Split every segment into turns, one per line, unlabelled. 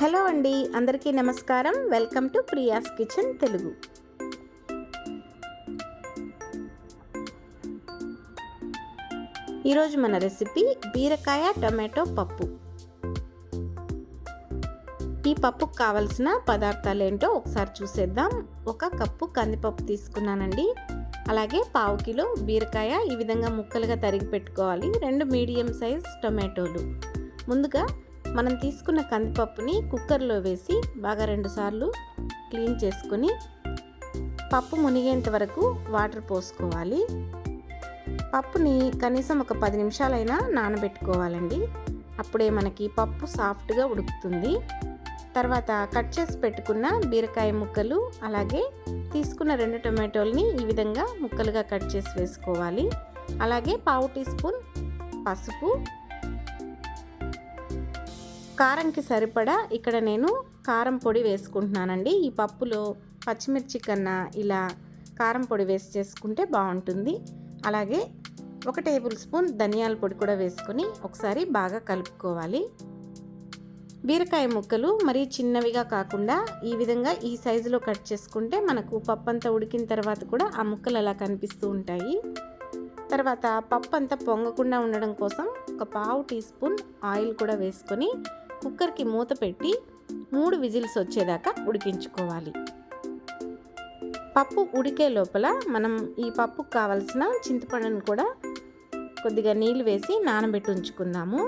hello అండి అందరికీ నమస్కారం welcome to Priya's kitchen Telugu ఈరోజు మన రెసిపీ బీరకాయ టొమాటో పప్పు ఈ పప్పుకు కావలసిన పదార్థాలు ఏంటో ఒకసారి చూసేద్దాం ఒక కప్పు కందిపప్పు తీసుకున్నానండి అలాగే పావు కిలో బీరకాయ ఈ విధంగా ముక్కలుగా తరిగి పెట్టుకోవాలి రెండు మీడియం సైజ్ టొమాటోలు ముందుగా మనం తీసుకున్న కందిపప్పుని కుక్కర్లో వేసి బాగా రెండుసార్లు క్లీన్ చేసుకుని పప్పు మునిగేంత వరకు వాటర్ పోసుకోవాలి పప్పుని కనీసం ఒక పది నిమిషాలైనా నానబెట్టుకోవాలండి అప్పుడే మనకి పప్పు సాఫ్ట్గా ఉడుకుతుంది తర్వాత కట్ చేసి పెట్టుకున్న బీరకాయ ముక్కలు అలాగే తీసుకున్న రెండు టొమాటోల్ని ఈ విధంగా ముక్కలుగా కట్ చేసి వేసుకోవాలి అలాగే పావు టీ స్పూన్ పసుపు కారంకి సరిపడా ఇక్కడ నేను కారం పొడి వేసుకుంటున్నానండి ఈ పప్పులో పచ్చిమిర్చి కన్నా ఇలా కారం పొడి వేసి చేసుకుంటే బాగుంటుంది అలాగే ఒక టేబుల్ స్పూన్ ధనియాల పొడి కూడా వేసుకొని ఒకసారి బాగా కలుపుకోవాలి బీరకాయ ముక్కలు మరీ చిన్నవిగా కాకుండా ఈ విధంగా ఈ సైజులో కట్ చేసుకుంటే మనకు పప్పు అంతా ఉడికిన తర్వాత కూడా ఆ ముక్కలు అలా కనిపిస్తూ ఉంటాయి తర్వాత పప్పు అంతా పొంగకుండా ఉండడం కోసం ఒక పావు టీ స్పూన్ ఆయిల్ కూడా వేసుకొని కుక్కర్కి మూత పెట్టి మూడు విజిల్స్ వచ్చేదాకా ఉడికించుకోవాలి పప్పు ఉడికే లోపల మనం ఈ పప్పుకు కావలసిన చింతపండును కూడా కొద్దిగా నీళ్ళు వేసి నానబెట్టి ఉంచుకుందాము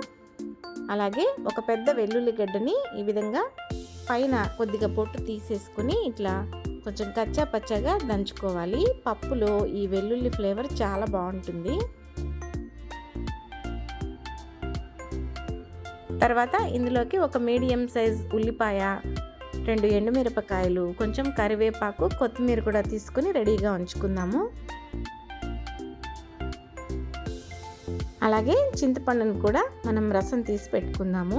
అలాగే ఒక పెద్ద వెల్లుల్లి గడ్డని ఈ విధంగా పైన కొద్దిగా పొట్టు తీసేసుకుని ఇట్లా కొంచెం కచ్చా పచ్చగా దంచుకోవాలి పప్పులో ఈ వెల్లుల్లి ఫ్లేవర్ చాలా బాగుంటుంది తర్వాత ఇందులోకి ఒక మీడియం సైజ్ ఉల్లిపాయ రెండు ఎండుమిరపకాయలు కొంచెం కరివేపాకు కొత్తిమీర కూడా తీసుకుని రెడీగా ఉంచుకుందాము అలాగే చింతపండును కూడా మనం రసం తీసి పెట్టుకుందాము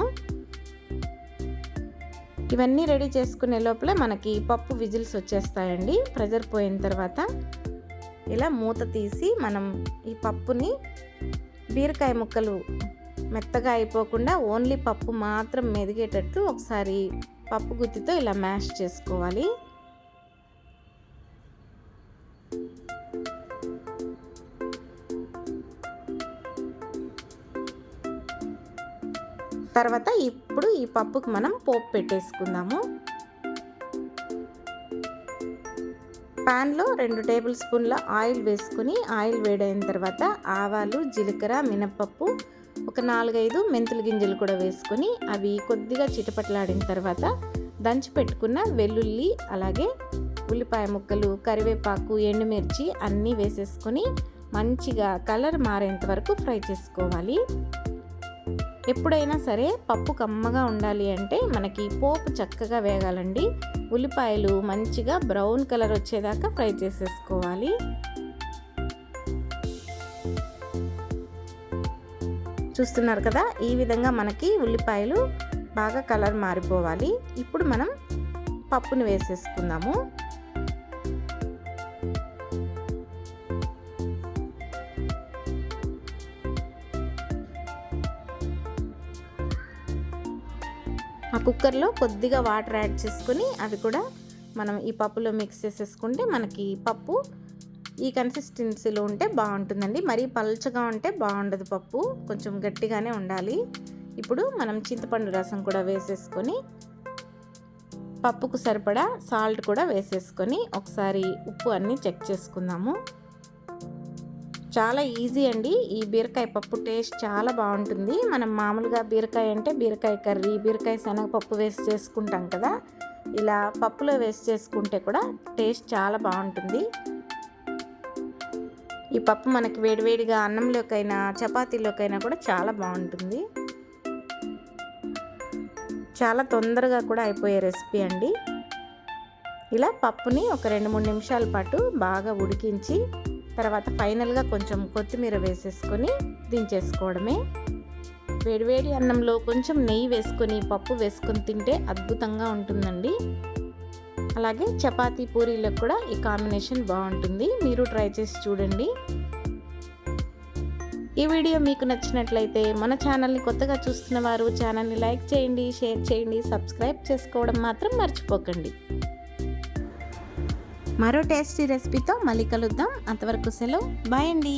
ఇవన్నీ రెడీ చేసుకునే లోపల మనకి పప్పు విజిల్స్ వచ్చేస్తాయండి ప్రెజర్ పోయిన తర్వాత ఇలా మూత తీసి మనం ఈ పప్పుని బీరకాయ ముక్కలు మెత్తగా అయిపోకుండా ఓన్లీ పప్పు మాత్రం మెదిగేటట్టు ఒకసారి పప్పు గుత్తితో ఇలా మ్యాష్ చేసుకోవాలి తర్వాత ఇప్పుడు ఈ పప్పుకి మనం పోపు పెట్టేసుకుందాము ప్యాన్లో రెండు టేబుల్ స్పూన్ల ఆయిల్ వేసుకుని ఆయిల్ వేడైన తర్వాత ఆవాలు జీలకర్ర మినపప్పు ఒక నాలుగైదు మెంతుల గింజలు కూడా వేసుకొని అవి కొద్దిగా చిటపట్లాడిన తర్వాత దంచి పెట్టుకున్న వెల్లుల్లి అలాగే ఉల్లిపాయ ముక్కలు కరివేపాకు ఎండుమిర్చి అన్నీ వేసేసుకొని మంచిగా కలర్ మారేంత వరకు ఫ్రై చేసుకోవాలి ఎప్పుడైనా సరే పప్పు కమ్మగా ఉండాలి అంటే మనకి పోపు చక్కగా వేగాలండి ఉల్లిపాయలు మంచిగా బ్రౌన్ కలర్ వచ్చేదాకా ఫ్రై చేసేసుకోవాలి చూస్తున్నారు కదా ఈ విధంగా మనకి ఉల్లిపాయలు బాగా కలర్ మారిపోవాలి ఇప్పుడు మనం పప్పుని వేసేసుకుందాము ఆ కుక్కర్లో కొద్దిగా వాటర్ యాడ్ చేసుకుని అవి కూడా మనం ఈ పప్పులో మిక్స్ చేసేసుకుంటే మనకి పప్పు ఈ కన్సిస్టెన్సీలో ఉంటే బాగుంటుందండి మరీ పల్చగా ఉంటే బాగుండదు పప్పు కొంచెం గట్టిగానే ఉండాలి ఇప్పుడు మనం చింతపండు రసం కూడా వేసేసుకొని పప్పుకు సరిపడా సాల్ట్ కూడా వేసేసుకొని ఒకసారి ఉప్పు అన్నీ చెక్ చేసుకుందాము చాలా ఈజీ అండి ఈ బీరకాయ పప్పు టేస్ట్ చాలా బాగుంటుంది మనం మామూలుగా బీరకాయ అంటే బీరకాయ కర్రీ బీరకాయ శనగపప్పు వేసి చేసుకుంటాం కదా ఇలా పప్పులో వేసి చేసుకుంటే కూడా టేస్ట్ చాలా బాగుంటుంది ఈ పప్పు మనకి వేడివేడిగా అన్నంలోకైనా చపాతీలోకైనా కూడా చాలా బాగుంటుంది చాలా తొందరగా కూడా అయిపోయే రెసిపీ అండి ఇలా పప్పుని ఒక రెండు మూడు నిమిషాల పాటు బాగా ఉడికించి తర్వాత ఫైనల్గా కొంచెం కొత్తిమీర వేసేసుకొని దించేసుకోవడమే వేడివేడి అన్నంలో కొంచెం నెయ్యి వేసుకొని పప్పు వేసుకొని తింటే అద్భుతంగా ఉంటుందండి అలాగే చపాతీ పూరీలకు కూడా ఈ కాంబినేషన్ బాగుంటుంది మీరు ట్రై చేసి చూడండి ఈ వీడియో మీకు నచ్చినట్లయితే మన ఛానల్ని కొత్తగా చూస్తున్న వారు ఛానల్ని లైక్ చేయండి షేర్ చేయండి సబ్స్క్రైబ్ చేసుకోవడం మాత్రం మర్చిపోకండి మరో టేస్టీ రెసిపీతో మళ్ళీ కలుద్దాం అంతవరకు సెలవు బాయ్ అండి